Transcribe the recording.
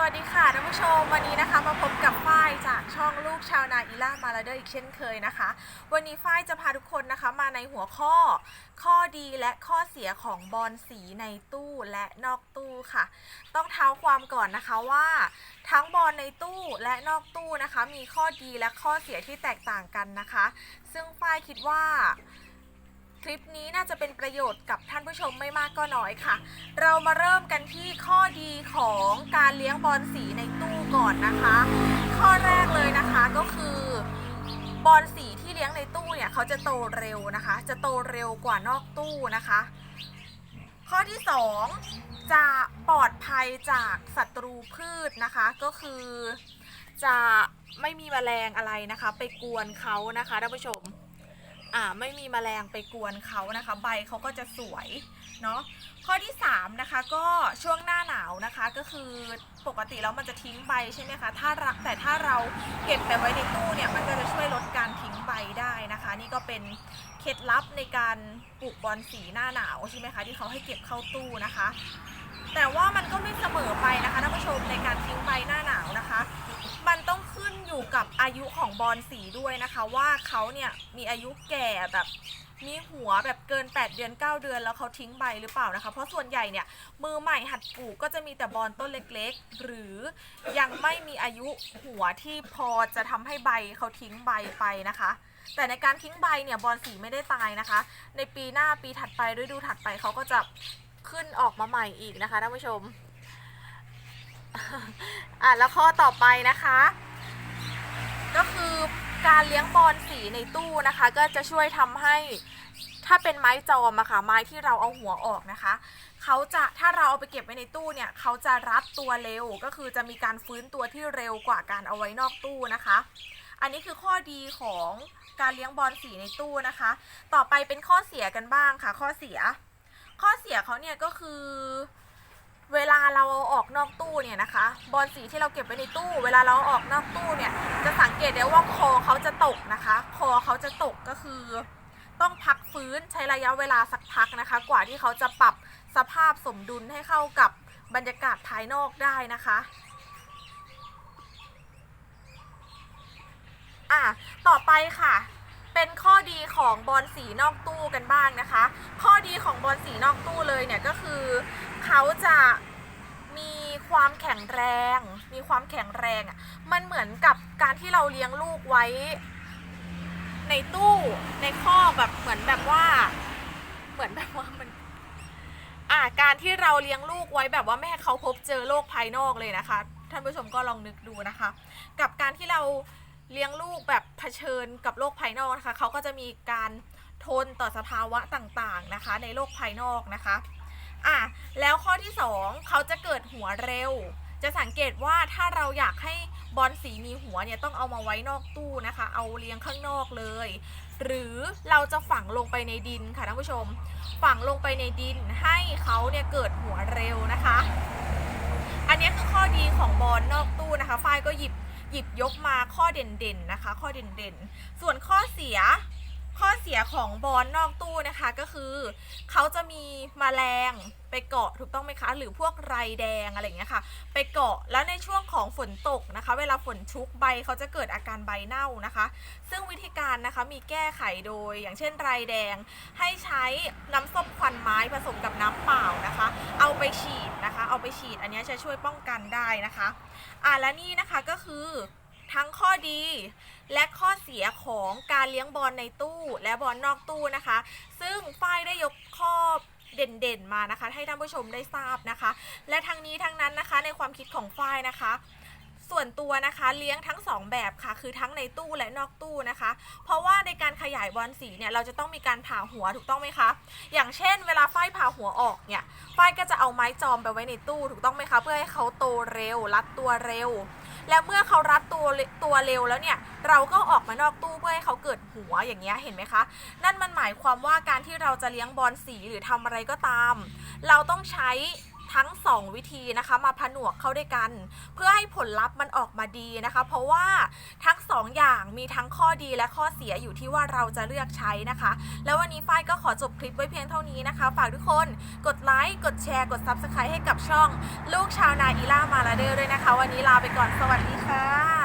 สวัสดีค่ะท่านผู้ชมวันนี้นะคะมาพบกับฝ้ายจากช่องลูกชาวนาอีล่ามาลาเดอร์อีกเช่นเคยนะคะ วันนี้ฝ้ายจะพาทุกคนนะคะมาในหัวข้อ ข้อดีและข้อเสียของบอลสีในตู้และนอกตู้ค่ะ ต้องเท้าความก่อนนะคะว่า ทั้งบอลในตู้และนอกตู้นะคะ มีข้อดีและข้อเสียที่แตกต่างกันนะคะ ซึ่งฝ้ายคิดว่า ลิปนี้น่าจะเป็นประโยชน์กับท่านผู้ชมไม่มากก็น้อยค่ะ เรามาเริ่มกันที่ข้อดีของการเลี้ยงบอลสีในตู้ก่อนนะคะ ข้อแรกเลยนะคะก็คือบอลสีที่เลี้ยงในตู้เนี่ยเขาจะโตเร็วนะคะ จะโตเร็วกว่านอกตู้นะคะ ข้อที่สองจะปลอดภัยจากศัตรูพืชนะคะก็คือจะไม่มีแมลงอะไรนะคะ ไปกวนเขานะคะท่านผู้ชม อ่าไม่มีแมลงไปกวนเขานะคะ ใบเขาก็จะสวยเนาะข้อที่3นะคะก็ช่วงหน้าหนาวนะคะก็คือปกติแล้วมันจะทิ้งใบใช่ไหมคะถ้ารักแต่ถ้าเราเก็บไปไว้ในตู้เนี่ยมันก็จะช่วยลดการทิ้งใบได้นะคะ นี่ก็เป็นเคล็ดลับในการปลูกบอลสีหน้าหนาวใช่ไหมคะที่เขาให้เก็บเข้าตู้นะคะ แต่ว่ามันก็ไม่เสมอไปนะคะท่านผู้ชมในการทิ้งใบหน้าหนาวนะคะ มันต้องขึ้น อายุของบอลสีด้วยนะคะ ว่าเขาเนี่ยมีอายุแก่แบบมีหัวแบบเกิน 8 เดือน 9 เดือนแล้วเขาทิ้งใบหรือเปล่านะคะ เพราะส่วนใหญ่เนี่ยมือใหม่หัดปลูกก็จะมีแต่บอลต้นเล็กๆ หรือยังไม่มีอายุหัวที่พอจะทำให้ใบเขาทิ้งใบไปนะคะ แต่ในการทิ้งใบเนี่ยบอลสีไม่ได้ตายนะคะ ในปีหน้าปีถัดไปฤดูถัดไปเขาก็จะขึ้นออกมาใหม่อีกนะคะท่านผู้ชมอะแล้วข้อต่อไปนะคะ ก็คือการเลี้ยงบอลสีในตู้นะคะ ก็จะช่วยทำให้ถ้าเป็นไม้จอมอะค่ะไม้ที่เราเอาหัวออกนะคะเขาจะถ้าเราเอาไปเก็บไว้ในตู้เนี่ยเขาจะรัดตัวเร็วก็คือจะมีการฟื้นตัวที่เร็วกว่าการเอาไว้นอกตู้นะคะ อันนี้คือข้อดีของการเลี้ยงบอลสีในตู้นะคะ ต่อไปเป็นข้อเสียกันบ้างค่ะ ข้อเสีย ข้อเสียเขาเนี่ยก็คือเวลา นอกตู้เนี่ยนะคะ บอลสีที่เราเก็บไว้ในตู้ เวลาเราออกนอกตู้เนี่ย จะสังเกตได้ว่าคอเขาจะตกนะคะ คอเขาจะตกก็คือ ต้องพักฟื้นใช้ระยะเวลาสักพักนะคะ กว่าที่เขาจะปรับสภาพสมดุลให้เข้ากับบรรยากาศภายนอกได้นะคะอะต่อไปค่ะ เป็นข้อดีของบอลสีนอกตู้กันบ้างนะคะ ข้อดีของบอลสีนอกตู้เลยเนี่ยก็คือ เขาจะ ความแข็งแรง มีความแข็งแรงอะมันเหมือนกับการที่เราเลี้ยงลูกไว้ ในตู้ในข้อแบบเหมือนแบบว่า เหมือนแบบว่ามันอ่าการที่เราเลี้ยงลูกไว้แบบว่าไม่ให้เขาพบเจอโลกภายนอกเลยนะคะ ท่านผู้ชมก็ลองนึกดูนะคะ กับการที่เราเลี้ยงลูกแบบเผชิญกับโลกภายนอกนะคะ เขาก็จะมีการทนต่อสภาวะต่างๆนะคะ ในโลกภายนอกนะคะ อะแล้วข้อที่ 2เขาจะเกิดหัวเร็ว จะสังเกตว่าถ้าเราอยากให้บอลสีมีหัวเนี่ยต้องเอามาไว้นอกตู้นะคะ เอาเลี้ยงข้างนอกเลย หรือเราจะฝังลงไปในดินค่ะท่านผู้ชม ฝังลงไปในดินให้เขาเนี่ยเกิดหัวเร็วนะคะ อันนี้คือข้อดีของบอลนอกตู้นะคะฝ้ายก็หยิบหยิบยกมาข้อเด่นๆนะคะ ข้อเด่นๆ ส่วนข้อเสีย ข้อเสียของบอลนอกตู้นะคะก็คือ เขาจะมีมแมลงไปเกาะถูกต้องไหมคะ หรือพวกไรแดงอะไรอย่างเงี้ยค่ะ ไปเกาะแล้วในช่วงของฝนตกนะคะ เวลาฝนชุกใบเขาจะเกิดอาการใบเน่านะคะ ซึ่งวิธีการนะคะมีแก้ไขโดยอย่างเช่นไรแดง ให้ใช้น้ำส้มควันไม้ผสมกับน้ำเปล่านะคะ เอาไปฉีดนะคะ เอาไปฉีดอันนี้จะช่วยป้องกันได้นะคะ อะและนี่นะคะก็คือ ทั้งข้อดี และข้อเสียของการเลี้ยงบอลในตู้และบอลนอกตู้นะคะ ซึ่งฝ้ายได้ยกข้อเด่นๆมานะคะ ให้ท่านผู้ชมได้ทราบนะคะ และทั้งนี้ทั้งนั้นนะคะในความคิดของฝ้ายนะคะส่วนตัวนะคะเลี้ยงทั้งสองแบบค่ะ คือทั้งในตู้และนอกตู้นะคะ เพราะว่าในการขยายบอลสีเนี่ยเราจะต้องมีการผ่าหัวถูกต้องไหมคะ อย่างเช่น เวลาฝ้ายผ่าหัวออกเนี่ยฝ้ายก็จะเอาไม้จอมไปไว้ในตู้ถูกต้องไหมคะ เพื่อให้เขาโตเร็ว รัดตัวเร็ว แล้วเมื่อเขารัดตัวตัวเร็วแล้วเนี่ย เราก็ออกมานอกตู้เพื่อให้เขาเกิดหัวอย่างเงี้ยเห็นไหมคะ นั่นมันหมายความว่าการที่เราจะเลี้ยงบอลสีหรือทำอะไรก็ตาม เราต้องใช้ ทั้ง 2 วิธีนะคะ มาผนวกเข้าด้วยกัน เพื่อให้ผลลัพธ์มันออกมาดีนะคะ เพราะว่าทั้ง 2 อย่างมีทั้งข้อดีและข้อเสียอยู่ที่ว่าเราจะเลือกใช้นะคะ แล้ววันนี้ฝ้ายก็ขอจบคลิปไว้เพียงเท่านี้นะคะ ฝากทุกคนกดไลค์กดแชร์กด Subscribe ให้กับช่อง ลูกชาวนาอีล่ามาลาเดอร์ด้วยนะคะ วันนี้ลาไปก่อนสวัสดีค่ะ